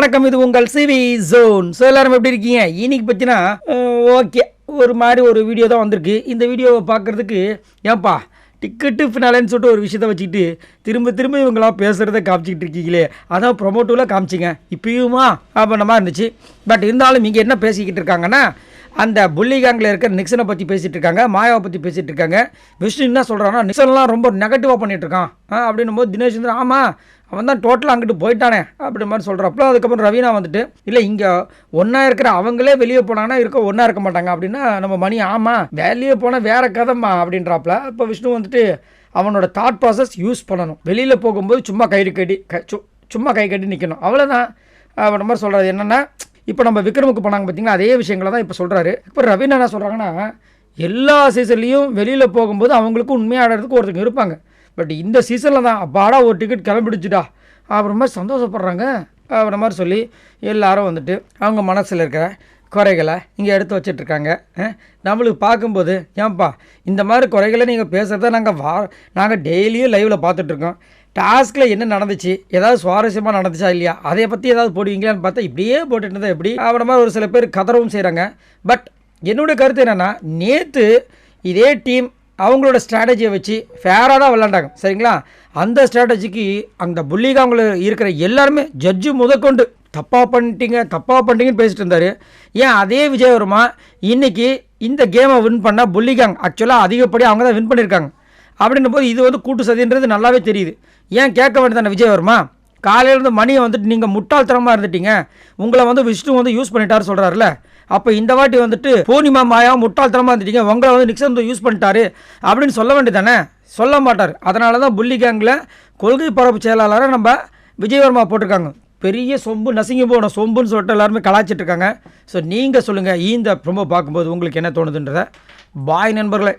வணக்கம் இது உங்கள் சிவி ஜோன். ஸோ எல்லாரும் எப்படி இருக்கீங்க? இன்னைக்கு பற்றினா ஓகே. ஒரு மாதிரி ஒரு வீடியோ தான் வந்திருக்கு. இந்த வீடியோவை பார்க்குறதுக்கு ஏன்பா டிக்கெட்டு ஃபினாலேன்னு சொல்லிட்டு ஒரு விஷயத்த வச்சுக்கிட்டு திரும்ப திரும்ப இவங்களாம் பேசுகிறத காமிச்சிக்கிட்டு இருக்கீங்களே. அதான் ப்ரொமோட்டிவில் காமிச்சிங்க. இப்பயுமா அப்படின்ற இருந்துச்சு. பட் இருந்தாலும் இங்கே என்ன பேசிக்கிட்டு இருக்காங்கன்னா அந்த புள்ளிகாங்கில் இருக்கிற நிக்சனை பற்றி பேசிகிட்டு இருக்காங்க மாயாவை பற்றி பேசிகிட்டு இருக்காங்க. விஷ்ணு என்ன சொல்கிறான்னா நிக்சன்லாம் ரொம்ப நெகட்டிவாக பண்ணிகிட்ருக்கான் இருக்கான் ஆ அப்படின்னும் போது தினேஷ் வந்து ஆமாம் அவன் தான் டோட்டலாக அங்கிட்டு போயிட்டானே அப்படி மாதிரி சொல்கிறப்போ அதுக்கப்புறம் ரவீனா வந்துட்டு இல்லை இங்கே ஒன்றா இருக்கிற அவங்களே வெளியே போனாங்கன்னா இருக்க ஒன்றா இருக்க மாட்டாங்க அப்படின்னா நம்ம மணி ஆமாம் வெளியே போனால் வேறு கதைம்மா அப்படின்றாப்புல. இப்போ விஷ்ணு வந்துட்டு அவனோட தாட் ப்ராசஸ் யூஸ் பண்ணணும். வெளியில் போகும்போது சும்மா கை கட்டி சு- சும்மா கை கட்டி நிற்கணும் அவ்வளோதான் அவன் மாதிரி சொல்கிறது என்னென்னா இப்போ நம்ம விக்ரமுக்கு போனாங்க பார்த்தீங்கன்னா அதே விஷயங்களை தான் இப்போ சொல்கிறாரு இப்போ ரவீனா என்ன சொல்கிறாங்கன்னா எல்லா சீசன்லேயும் வெளியில் போகும்போது அவங்களுக்கும் உண்மையாடுறதுக்கு ஒருத்தங்க இருப்பாங்க. பட் இந்த சீசனில் தான் அப்பாடா ஒரு டிக்கெட் கிளம்பிடுச்சுடா. அப்புறமா சந்தோஷப்படுறாங்க. அப்புற மாதிரி சொல்லி எல்லாரும் வந்துட்டு அவங்க மனசில் இருக்கிற குறைகளை இங்கே எடுத்து வச்சிட்ருக்காங்க. நம்மளுக்கு பார்க்கும்போது ஏன்பா இந்த மாதிரி குறைகளை நீங்கள் பேசுகிறத நாங்கள் வா நாங்கள் டெய்லியும் லைவில் பார்த்துட்ருக்கோம். டாஸ்கில் என்ன நடந்துச்சு? ஏதாவது சுவாரஸ்யமாக நடந்துச்சா இல்லையா? அதை பற்றி ஏதாவது போடுவீங்களான்னு பார்த்தா இப்படியே போட்டுட்டு இருந்தால் எப்படி அப்புறமா ஒரு சில பேர் கதறவும் செய்கிறாங்க பட் என்னுடைய கருத்து என்னென்னா நேற்று இதே டீம் அவங்களோட ஸ்ட்ராட்டஜியை வச்சு ஃபேராக தான் விளாண்டாங்க சரிங்களா? அந்த ஸ்ட்ராட்டஜிக்கு அந்த புள்ளிகாங்கில் இருக்கிற எல்லாருமே ஜட்ஜு முதற்கொண்டு தப்பாக பண்ணிட்டீங்க தப்பாக பண்ணிட்டீங்கன்னு பேசிட்டு இருந்தார். ஏன் அதே விஜயவர்மா இன்றைக்கி இந்த கேமை வின் பண்ண புள்ளிகாங் ஆக்சுவலாக அதிகப்படி அவங்க தான் வின் பண்ணியிருக்காங்க அப்படின்னும் போது இது வந்து கூட்டு சதின்றது நல்லாவே தெரியுது. ஏன் கேட்க வேண்டியதானே விஜயவர்மா? காலையிலேருந்து மணியை வந்துட்டு நீங்கள் முட்டாள்தனமாக இருந்துட்டீங்க. உங்களை வந்து விஷ்ணு வந்து யூஸ் பண்ணிட்டாரு சொல்கிறாருல அப்போ இந்த வாட்டி வந்துட்டு பூர்ணிமா மாயா முட்டாள்தனமாக இருந்துட்டீங்க. உங்களை வந்து நிக்சன் வந்து யூஸ் பண்ணிட்டாரு அப்படின்னு சொல்ல வேண்டியதானே? சொல்ல மாட்டார். அதனால தான் புள்ளி கேங்கில் கொள்கை பரப்பு செயலாளரை நம்ம விஜயவர்மா போட்டிருக்காங்க. பெரிய சொம்பு நசுங்கி போன சொம்புன்னு சொல்லிட்டு எல்லாருமே கலாச்சிட்ருக்காங்க இருக்காங்க. ஸோ நீங்கள் சொல்லுங்கள் இந்த ப்ரொமோ பார்க்கும்போது உங்களுக்கு என்ன தோணுதுன்றதை. பாய் நண்பர்களே.